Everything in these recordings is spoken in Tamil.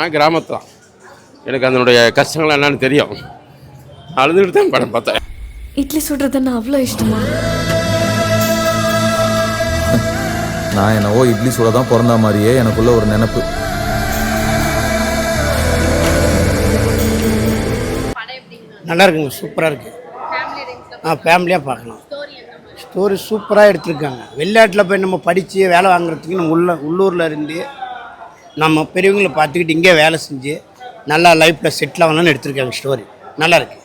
நான் கிராமத்து தான் எனக்கு அதனுடைய கஷ்டங்கள் என்னன்னு தெரியும். அழுதுகிட்டு தான் படம் பார்த்தேன். இட்லி சுடுறதுன்னா அவ்வளோ இஷ்டமா? நான் என்னவோ இட்லி சுட தான் பிறந்த மாதிரியே எனக்குள்ள ஒரு நினப்பு. நல்லா இருக்குங்க சூப்பராக இருக்குது ஆ ஃபேமிலியாக பார்க்கலாம் ஸ்டோரி சூப்பராக எடுத்திருக்காங்க. வெளிநாட்டில் போய் நம்ம படித்து வேலை வாங்குறதுக்கு நம்ம உள்ள உள்ளூரில் இருந்து நம்ம பெரியவங்களை பார்த்துக்கிட்டு இங்கே வேலை செஞ்சு நல்லா லைஃப்பில் செட்டில் ஆகணும்னு எடுத்திருக்காங்க ஸ்டோரி நல்லா இருக்கு.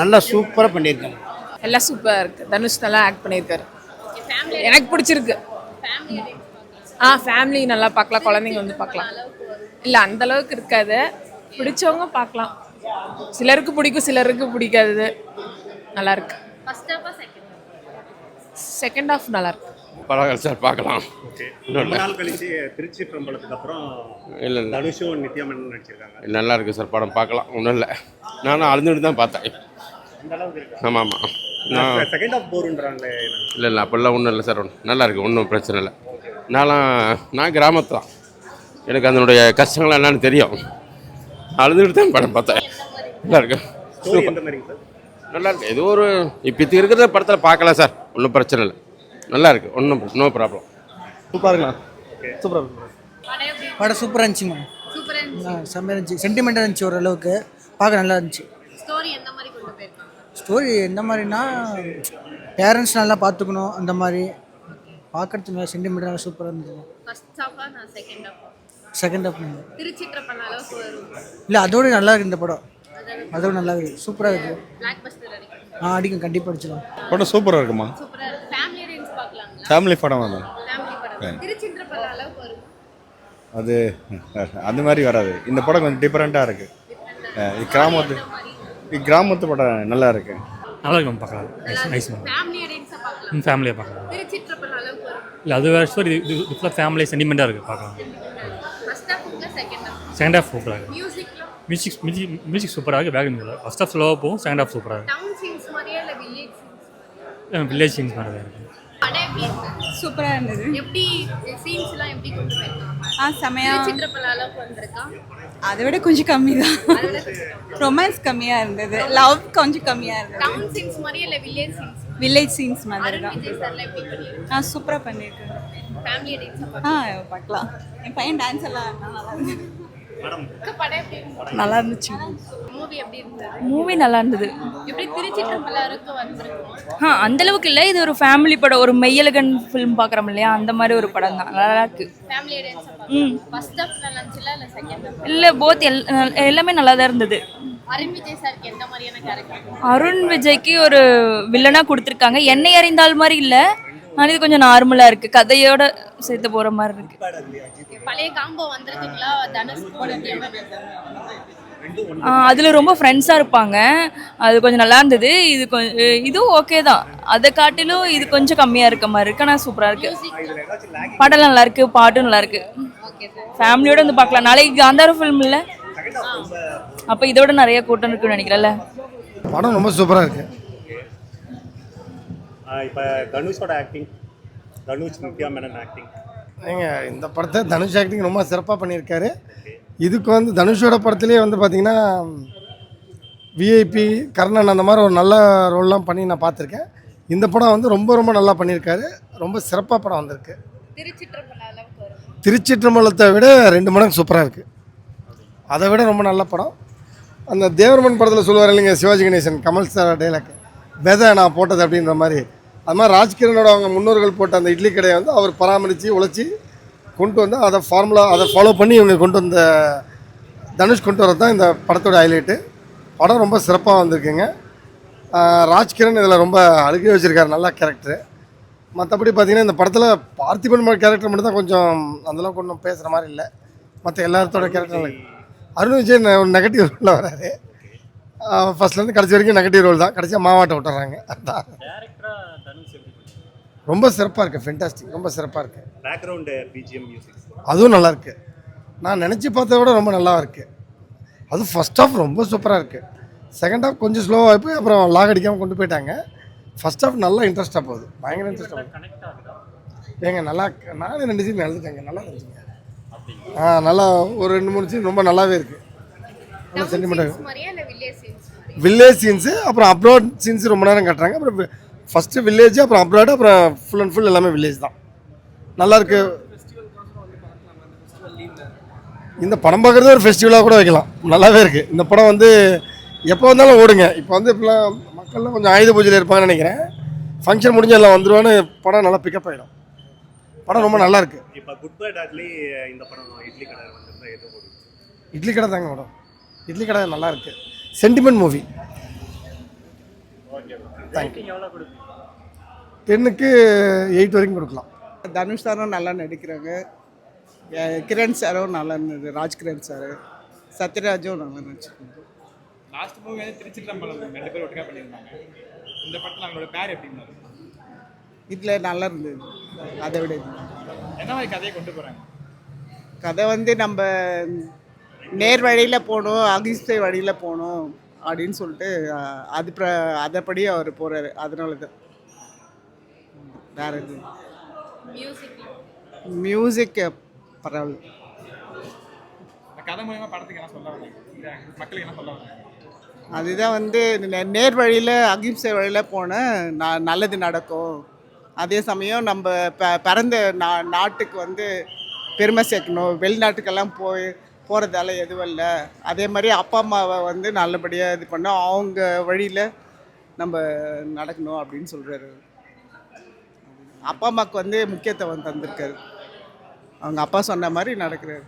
நல்லா சூப்பராக பண்ணியிருக்காங்க. எல்லாம் சூப்பராக இருக்கு. தனுஷ் நல்லா ஆக்ட் பண்ணியிருக்காரு. எனக்கு பிடிச்சிருக்கு. ஆ ஃபேமிலி நல்லா பார்க்கலாம். குழந்தைங்க வந்து பார்க்கலாம். இல்லை அந்த அளவுக்கு இருக்காது. பிடிச்சவங்க பார்க்கலாம். சிலருக்கு பிடிக்கும் சிலருக்கு பிடிக்காது நல்லா இருக்கு. செகண்ட் ஹாஃப் நல்லா இருக்கு. பரவாயில்ல சார் பார்க்கலாம் ரொம்ப நாள் கழிச்சு திருச்சி பிரம்பலத்துக்கு அப்புறம் இல்லை இல்லை. தனுஷும் நித்யா மேனன் நடிச்சிருக்காங்க. நல்லா இருக்குது சார் படம் பார்க்கலாம். ஒன்றும் இல்லை. நானும் அழுதுகிட்டு தான் பார்த்தேன். ஆமாம் ஆமாம் நான் செகண்ட் ஆஃப் போருன்றாங்களே. இல்லை இல்லை அப்படிலாம் ஒன்றும் இல்லை சார். ஒன்றும் நல்லா இருக்குது ஒன்றும் பிரச்சனை இல்லை. நான்லாம் நான் கிராமத்து தான். எனக்கு அதனுடைய கஷ்டங்கள் என்னன்னு தெரியும். அழுதுகிட்டு தான் படம் பார்த்தேன். நல்லா இருக்கு. நல்லா இருக்கு. ஏதோ ஒரு இப்போ இருக்கிற படத்தில் பார்க்கலாம் சார். ஒன்றும் பிரச்சனை இல்லை. நல்லா இருக்கு ஒன்றும் நோ ப்ராப்ளம். சூப்பராக இருக்கலாம் சூப்பராக இருக்கும் படம் சூப்பராக இருந்துச்சுமா? செம்மையாக இருந்துச்சு. சென்டிமெண்ட்டாக இருந்துச்சு. ஓரளவுக்கு. பார்க்க நல்லா இருந்துச்சு. ஸ்டோரி எந்த மாதிரினா பேரண்ட்ஸ் நல்லா பார்த்துக்கணும் அந்த மாதிரி. பார்க்கறதுக்கு நல்லா சென்டிமெண்ட்டாக சூப்பராக இருந்துச்சு. செகண்ட் ஹாஃப் இல்லை அதோட நல்லா இருக்கு இந்த படம். அதோட நல்லா இருக்கு. சூப்பராக இருக்கு. ஆ அடிக்கும். கண்டிப்பாக அடிச்சிடும் படம் சூப்பராக இருக்குமா? ஃபேமிலி படம் தான் அது அந்த மாதிரி வராது. இந்த படம் கொஞ்சம் டிஃப்ரெண்ட்டாக இருக்குது கிராமத்து கிராமத்து படம் நல்லா இருக்கு. நல்லா இருக்கும் பார்க்கலாம். நைஸ் நைஸ் மேம் ஃபேமிலியாக பார்க்கலாம். இல்லை அது வேறு ஸ்டோரி இது இது ஃபுல்லாக ஃபேமிலி சென்டிமெண்ட்டாக இருக்குது பார்க்கலாம். செகண்ட் ஹாஃப் சூப்பராக இருக்குது மியூசிக் மியூசிக் மியூசிக் சூப்பராக இருக்குது வேகன் இல்லை ஃபஸ்ட் ஹாஃப் ஸ்லோவாக போகும் செகண்ட் ஹாஃப் சூப்பராக இருக்குது வில்லேஜ் சீன்ஸ் மாதிரி இருக்குது சூப்பராக இருந்தது. எப்படி சீன்ஸ்லாம் எப்படி கொண்டு போயிருக்காங்க? ஆ செமையாக சித்திரப்பல அளவுக்கு வந்திருக்கா? அதை விட கொஞ்சம் கம்மி தான் ரொமான்ஸ் கம்மியாக இருந்தது. லவ் கொஞ்சம் கம்மியாக இருந்தது. டவுன் சீன்ஸ் மாதிரியே இல்லை வில்லேஜ் சீன்ஸ் வில்லேஜ் சீன்ஸ் மாதிரி அருண் தான் விஜய் சார்ல எப்படி பண்ணியிருக்காங்க நான் சூப்பராக பண்ணியிருக்கேன் ஃபேமிலி டேட்ஸ் ஆ பார்க்கலாம். என் பையன் டான்ஸ் எல்லாம் நல்லா படம் இருந்தது. நல்லா இருந்துச்சு. மூவி நல்லா இருந்தது. ஆ அந்த அளவுக்கு இல்லை. இது ஒரு ஃபேமிலி படம். ஒரு மெய்யழகன் ஃபிலிம் பார்க்குறோம் இல்லையா? அந்த மாதிரி ஒரு படம் தான். நல்லா இருக்கு. ம். இல்லை? செகண்ட் ஹாஃப் இல்லை போத் எல் எல்லாமே நல்லா தான் இருந்தது. அருண் விஜய் சாருக்கு எந்த மாதிரியான கேரக்டர் அருண் விஜய்க்கு ஒரு வில்லனாக கொடுத்துருக்காங்க. என்னை அறிந்தால் மாதிரி இல்லை. ஆனால் இது கொஞ்சம் நார்மலாக இருக்குது கதையோட சேர்த்து போகிற மாதிரி இருக்குது பழைய காம்போ வந்திருக்குங்களா? தனுஷ் அதில் ரொம்ப ஃப்ரெண்ட்ஸாக இருப்பாங்க. அது கொஞ்சம் நல்லா இருந்தது. இது கொஞ்சம் இதுவும் ஓகே தான். அதை காட்டிலும் இது கொஞ்சம் கம்மியாக இருக்க மாதிரி இருக்கு. ஆனால் சூப்பராக இருக்கு. படம் நல்லா இருக்கு. பாட்டும் நல்லா இருக்கு. ஃபேமிலியோட வந்து பார்க்கலாம். நாளைக்கு காந்தார ஃபிலிம் இல்லை? அப்போ இதோட நிறைய கூட்டம் இருக்குன்னு நினைக்கிறேன்ல. படம் ரொம்ப சூப்பராக இருக்குது இப்போ தனுஷோட ஆக்டிங் தனுஷ் நித்யா மேனன் ஆக்டிங் ஏங்க இந்த படத்தை தனுஷ் ஆக்டிங் ரொம்ப சிறப்பாக பண்ணியிருக்காரு. இதுக்கு வந்து தனுஷோட படத்துலேயே வந்து பார்த்தீங்கன்னா விஐபி கர்ணன் அந்த மாதிரி ஒரு நல்ல ரோல்லாம் பண்ணி நான் பார்த்துருக்கேன். இந்த படம் வந்து ரொம்ப ரொம்ப நல்லா பண்ணியிருக்காரு. ரொம்ப சிறப்பாக படம் வந்திருக்கு. திருச்சிற்றம்பலத்தை விட ரெண்டு மடங்கு சூப்பராக இருக்குது அதை விட ரொம்ப நல்ல படம். அந்த தேவர்மன் படத்தில் சொல்லுவார் இல்லைங்க சிவாஜி கணேசன் கமல் சார் டைலாக் விதை நான் போட்டது அப்படின்ற மாதிரி. அது மாதிரி ராஜ்கிரனோட அவங்க முன்னோர்கள் போட்ட அந்த இட்லி கடையை வந்து அவர் பராமரித்து உழைச்சி கொண்டு வந்து அதை ஃபார்முலா அதை ஃபாலோ பண்ணி இவங்க கொண்டு வந்த தனுஷ் கொண்டு வரது தான் இந்த படத்தோட ஹைலைட்டு படம் ரொம்ப சிறப்பாக வந்திருக்குங்க. ராஜ்கிரண் இதில் ரொம்ப அழுகி வச்சுருக்காரு நல்ல கேரக்டரு மற்றபடி பார்த்தீங்கன்னா இந்த படத்தில் பார்த்திபன் கேரக்டர் மட்டும் தான் கொஞ்சம் அந்தளவுக்கு ஒன்றும் பேசுகிற மாதிரி இல்லை. மற்ற எல்லாத்தோட கேரக்டர் அருண் விஜய் நெ- ஒரு நெகட்டிவ் ரோலில் வராரு. ஃபர்ஸ்ட்லேருந்து கடைசி வரைக்கும் நெகட்டிவ் ரோல் தான். கடைசியாக மாவாட்ட விட்டுறாங்க. அதான். ரொம்ப சிறப்பாக இருக்குது ஃபென்டாஸ்டிக் ரொம்ப சிறப்பாக இருக்குது பேக்ரவுண்டு பிஜிஎம் மியூசிக் அதுவும் நல்லா இருக்கு. நான் நினச்சி பார்த்தத விட ரொம்ப நல்லா இருக்கு. அது ஃபர்ஸ்ட் ஹாஃப் ரொம்ப சூப்பராக இருக்கு. செகண்ட் ஹாஃப் கொஞ்சம் ஸ்லோவாக போய் அப்புறம் லாக் அடிக்காமல் கொண்டு போயிட்டாங்க. ஃபர்ஸ்ட் ஹாஃப் நல்லா இன்ட்ரெஸ்ட்டாக போகுது. பயங்கர இன்ட்ரெஸ்ட்டாக போகுது. ஏங்க நல்லா நானே ரெண்டு சீன் எழுதிட்டேங்க. நல்லா இருந்துச்சுங்க. ஆ நல்லா ஒரு ரெண்டு மூணு சீன் ரொம்ப நல்லாவே இருக்குது நல்லா மாதிரி வில்லேஜ் சீன்ஸு அப்புறம் அப்ராட் சீன்ஸ் ரொம்ப நேரம் காட்டுறாங்க. அப்புறம் ஃபஸ்ட்டு வில்லேஜ் அப்புறம் அப்ராட் அப்புறம் ஃபுல் அண்ட் ஃபுல் எல்லாமே வில்லேஜ் தான். நல்லா இருக்கு. இந்த படம் பார்க்குறது ஒரு ஃபெஸ்டிவலாக கூட வைக்கலாம். நல்லாவே இருக்குது இந்த படம் வந்து எப்போ வந்தாலும் ஓடுங்க. இப்போ வந்து இப்போலாம் மக்கள்லாம் கொஞ்சம் ஆயுத பூஜையில் இருப்பாங்கன்னு நினைக்கிறேன். ஃபங்க்ஷன் முடிஞ்சு எல்லாம் வந்துருவான்னு படம் நல்லா பிக்கப் ஆகிடும் படம் ரொம்ப நல்லா இருக்கு. இப்போ குட் பை டாட்லி இந்த படம் இட்லி கடை வந்திருந்தா எது இட்லி கடை தாங்க மேடம் இட்லி கடை நல்லா இருக்கு. சென்டிமெண்ட் மூவி டென்னுக்கு எயிட் வரைக்கும் கொடுக்கலாம். தனுஷ் சாரும் நல்லா நடிக்கிறாங்க. கிரண் சாரும் நல்லா இருந்தது ராஜ் கிரண் சார் சத்யராஜும் நல்லா நடிச்சிருக்காங்க. லாஸ்ட் மூவி வந்து திருச்சிற்றம்பலம். ரெண்டு பேரும் ஒட்டுக்கா பண்ணியிருந்தாங்க. இந்த படத்தில் அவங்களோட பேர் எப்படி இருந்தாரு இதில் நல்லா இருந்தது. அதை விட. என்ன மாதிரி கதையை கொண்டு போகிறாங்க கதை வந்து நம்ம நேர் வழியில் போகணும் அகிம்சை வழியில் போகணும். அப்படின்னு சொல்லிட்டு அது பிர அதைப்படி அவர் போகிறாரு அதனால தான் வேற இது மியூசிக் பரவாயில்ல கதை மூலியமா படத்துக்கு என்ன சொல்ல மக்களுக்கு என்ன அதுதான் வந்து நேர் வழியில் அகிம்சை வழியில் போனால் ந நல்லது நடக்கும். அதே சமயம் நம்ம ப பிறந்த நா நாட்டுக்கு வந்து பெருமை சேர்க்கணும். வெளிநாட்டுக்கெல்லாம் போய் போகிறதால எதுவும் இல்லை. அதே மாதிரி அப்பா அம்மாவை வந்து நல்லபடியாக இது பண்ணோம் அவங்க வழியில் நம்ம நடக்கணும் அப்படின்னு சொல்கிறாரு அப்பா அம்மாவுக்கு வந்து முக்கியத்துவம் தந்திருக்காரு. அவங்க அப்பா சொன்ன மாதிரி நடக்கிறாரு.